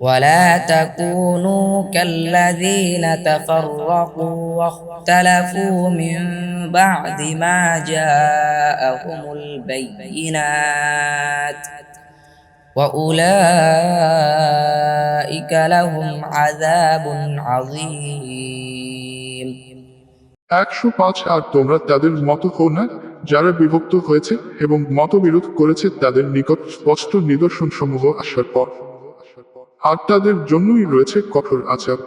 ولا تكونوا كالذين تفرقوا واختلفوا من بعد ما جاءهم البينات واولئك لهم عذاب عظيم একশো পাঁচ আর তোমরা তাদের মতো হো না যারা বিভক্ত হয়েছে এবং মতবিরোধ করেছে তাদের নিকট স্পষ্ট নিদর্শন সমূহ আসার পর আর তাদের জন্যই রয়েছে কঠোর আচার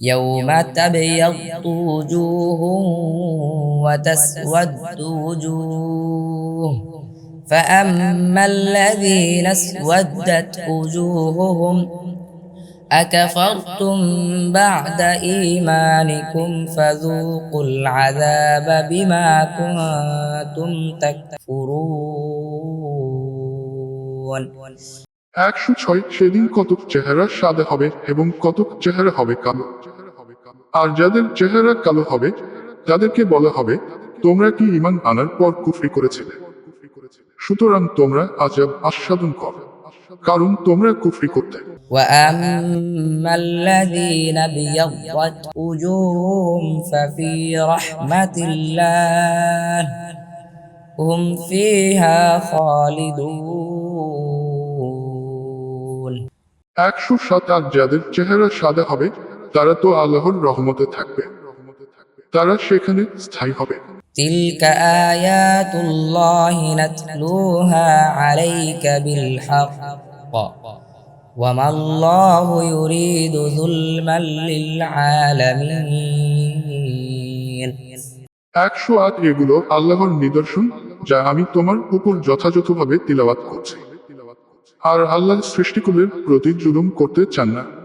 يوم تبيض وجوه وتسود وجوه فأما الذين اسودت وجوههم أكفرتم بعد إيمانكم فذوقوا العذاب بما كنتم تكفرون একশো ছয় সেদিন কতক চেহারা সাদা হবে এবং কতক চেহারা হবে কালো আর যাদের চেহারা কালো হবে তাদেরকে বলা হবে তোমরা কি ইমান আনার পর কুফরি করেছিলে সুতরাং তোমরা আজাব আস্বাদন কর কারণ তোমরা কুফরি করতে وأما الذين ابيضت وجوههم ففي رحمة الله هم فيها خالدون একশো সাত আর যাদের চেহারা সাদা হবে তারা তো আল্লাহর রহমতে থাকবে তারা সেখানে স্থায়ী হবে تلك آيات الله نتلوها عليك بالحق وما الله يريد ظلما للعالمين একশো আট এগুলো আল্লাহর নিদর্শন যা আমি তোমার উপর যথাযথভাবে তিলাওয়াত করছি আর আল্লাহ সৃষ্টিকুলের প্রতি জুলুম করতে চান না।